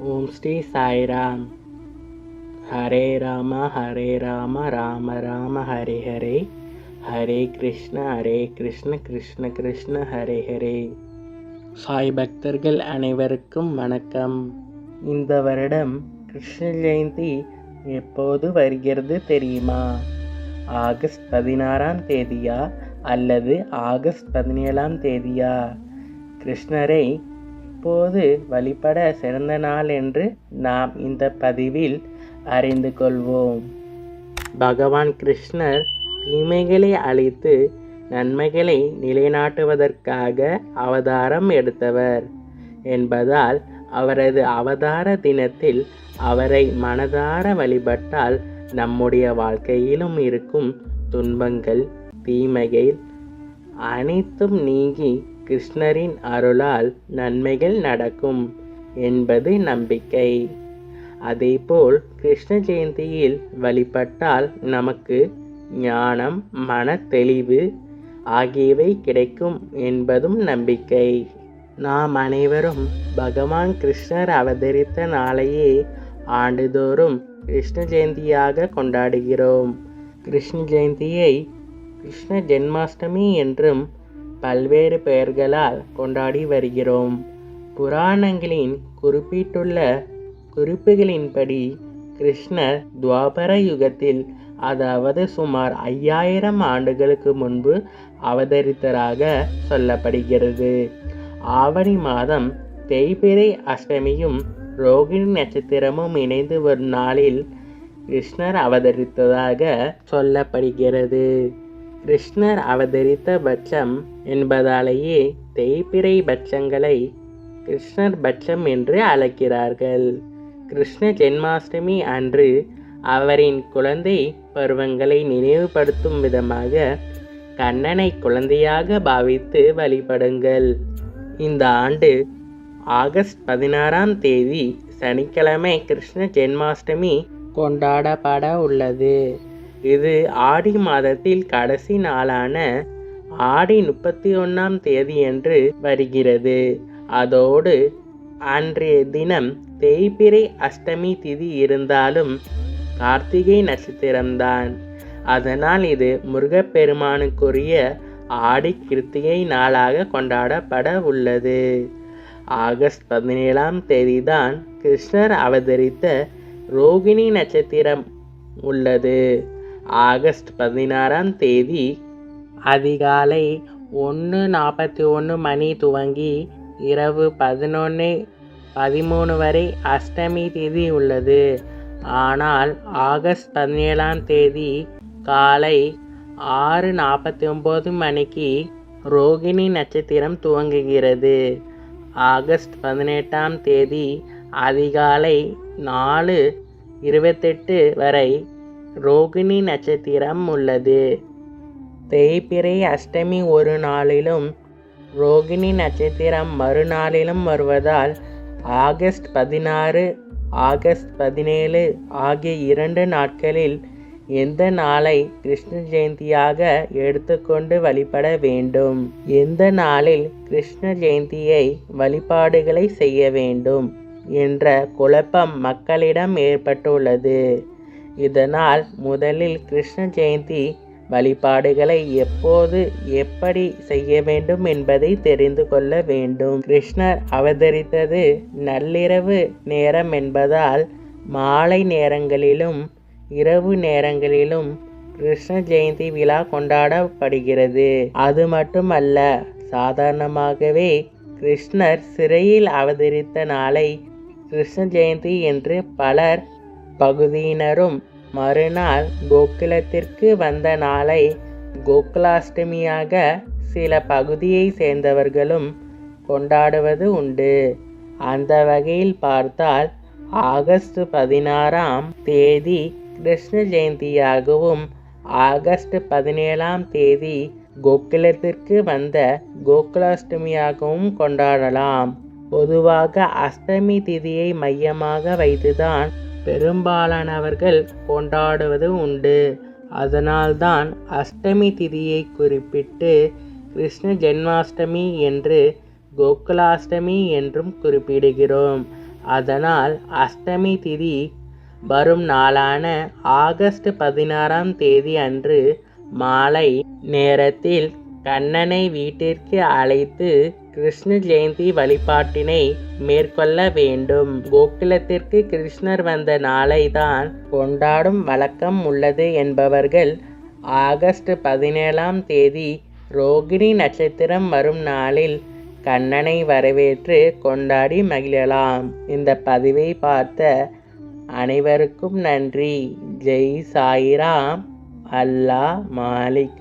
ஓம் ஸ்ரீ சாய்ராம். ஹரே ராம ஹரே ராம ராம ராம ஹரே ஹரே. ஹரே கிருஷ்ண ஹரே கிருஷ்ண கிருஷ்ண கிருஷ்ண ஹரே ஹரே. சாய் பக்தர்கள் அனைவருக்கும் வணக்கம். இந்த வருடம் கிருஷ்ண ஜெயந்தி எப்போது வருகிறது தெரியுமா? ஆகஸ்ட் பதினாறாம் தேதியா அல்லது ஆகஸ்ட் பதினேழாம் தேதியா? கிருஷ்ணரை இப்போது வழிபட சிறந்த நாள் என்று நாம் இந்த பதிவில் அறிந்து கொள்வோம். பகவான் கிருஷ்ணர் தீமைகளை அழித்து நன்மைகளை நிலைநாட்டுவதற்காக அவதாரம் எடுத்தவர் என்பதால் அவரது அவதார தினத்தில் அவரை மனதார வழிபட்டால் நம்முடைய வாழ்க்கையிலும் இருக்கும் துன்பங்கள் தீமைகள் அனைத்தும் நீங்கி கிருஷ்ணரின் அருளால் நன்மைகள் நடக்கும் என்பது நம்பிக்கை. அதேபோல் கிருஷ்ண ஜெயந்தியில் வழிபட்டால் நமக்கு ஞானம் மன தெளிவு ஆகியவை கிடைக்கும் என்பதும் நம்பிக்கை. நாம் அனைவரும் பகவான் கிருஷ்ணர் அவதரித்த நாளையே ஆண்டுதோறும் கிருஷ்ண ஜெயந்தியாக கொண்டாடுகிறோம். கிருஷ்ண ஜெயந்தியை கிருஷ்ண ஜென்மாஷ்டமி என்றும் பல்வேறு பெயர்களால் கொண்டாடி வருகிறோம். புராணங்களின் குறிப்பிட்டுள்ள குறிப்புகளின்படி கிருஷ்ணர் துவாபர யுகத்தில் அதாவது சுமார் ஐயாயிரம் ஆண்டுகளுக்கு முன்பு அவதரித்தராக சொல்லப்படுகிறது. ஆவணி மாதம் தேய்பிரை அஷ்டமியும் ரோகிணி நட்சத்திரமும் இணைந்து வரும் நாளில் கிருஷ்ணர் அவதரித்ததாக சொல்லப்படுகிறது. கிருஷ்ணர் அவதரித்த பட்சம் என்பதாலேயே தேய்பிரை பட்சங்களை கிருஷ்ணர் பட்சம் என்று அழைக்கிறார்கள். கிருஷ்ண ஜென்மாஷ்டமி அன்று அவரின் குழந்தை பருவங்களை நினைவுபடுத்தும் விதமாக கண்ணனை குழந்தையாக பாவித்து வழிபடுங்கள். இந்த ஆண்டு ஆகஸ்ட் பதினாறாம் தேதி சனிக்கிழமை கிருஷ்ண ஜென்மாஷ்டமி கொண்டாடப்பட உள்ளது. இது ஆடி மாதத்தில் கடைசி நாளான ஆடி முப்பத்தி ஒன்றாம் தேதியன்று வருகிறது. அதோடு அன்றைய தினம் தேய்பிரை அஷ்டமி திதி இருந்தாலும் கார்த்திகை நட்சத்திரம்தான் அதனால் இது முருகப்பெருமானுக்குரிய ஆடி கிருத்திகை நாளாக கொண்டாடப்பட உள்ளது. ஆகஸ்ட் பதினேழாம் தேதி தான் கிருஷ்ணர் அவதரித்த ரோகிணி நட்சத்திரம் உள்ளது. ஆகஸ்ட் பதினாறாம் தேதி அதிகாலை ஒன்று நாற்பத்தி ஒன்று மணி துவங்கி இரவு பதினொன்று பதிமூணு வரை அஷ்டமி தேதி உள்ளது. ஆனால் ஆகஸ்ட் பதினேழாம் தேதி காலை ஆறு நாற்பத்தி ஒம்பது மணிக்கு ரோகிணி நட்சத்திரம் துவங்குகிறது. ஆகஸ்ட் பதினெட்டாம் தேதி அதிகாலை நாலு இருபத்தெட்டு வரை ரோகிணி நட்சத்திரம் உள்ளது. தேய்பிறை அஷ்டமி ஒரு நாளிலும் ரோகிணி நட்சத்திரம் மறுநாளிலும் வருவதால் ஆகஸ்ட் பதினாறு ஆகஸ்ட் பதினேழு ஆகிய இரண்டு நாட்களில் எந்த நாளை கிருஷ்ண ஜெயந்தியாக எடுத்துக்கொண்டு வழிபட வேண்டும்? எந்த நாளில் கிருஷ்ண ஜெயந்தியை வழிபாடுகளை செய்ய வேண்டும்? என்ற குழப்பம் மக்களிடம் ஏற்பட்டுள்ளது. இதனால் முதலில் கிருஷ்ண ஜெயந்தி வழிபாடுகளை எப்போது எப்படி செய்ய வேண்டும் என்பதை தெரிந்து கொள்ள வேண்டும். கிருஷ்ணர் அவதரித்தது நள்ளிரவு நேரம் என்பதால் மாலை நேரங்களிலும் இரவு நேரங்களிலும் கிருஷ்ண ஜெயந்தி விழா கொண்டாடப்படுகிறது. அது மட்டுமல்ல சாதாரணமாகவே கிருஷ்ணர் சிறையில் அவதரித்த நாளை கிருஷ்ண ஜெயந்தி என்று பலர் பகுதியினரும் மறுநாள் கோகுலத்திற்கு வந்த நாளை கோகுலாஷ்டமியாக சில பகுதியை சேர்ந்தவர்களும் கொண்டாடுவது உண்டு. அந்த வகையில் பார்த்தால் ஆகஸ்ட் பதினாறாம் தேதி கிருஷ்ண ஜெயந்தியாகவும் ஆகஸ்ட் பதினேழாம் தேதி கோகுலத்திற்கு வந்த கோகுலாஷ்டமியாகவும் கொண்டாடலாம். பொதுவாக அஷ்டமி திதியை மையமாக வைத்துதான் பெரும்பாலானவர்கள் கொண்டாடுவது உண்டு. அதனால்தான் அஷ்டமி திதியை குறிப்பிட்டு கிருஷ்ண ஜென்மாஷ்டமி என்று கோகுலாஷ்டமி என்றும் குறிப்பிடுகிறோம். அதனால் அஷ்டமி திதி வரும் நாளான ஆகஸ்ட் பதினாறாம் தேதி அன்று மாலை நேரத்தில் கண்ணனை வீட்டிற்கு அழைத்து கிருஷ்ண ஜெயந்தி வழிபாட்டினை மேற்கொள்ள வேண்டும். கோகுலத்திற்கு கிருஷ்ணர் வந்த நாளை தான் கொண்டாடும் வழக்கம் உள்ளது என்பவர்கள் ஆகஸ்ட் பதினேழாம் தேதி ரோகிணி நட்சத்திரம் வரும் நாளில் கண்ணனை வரவேற்று கொண்டாடி மகிழலாம். இந்த பதிவை பார்த்த அனைவருக்கும் நன்றி. ஜெய் சாய்ராம். அல்லாஹ் மாலிக்.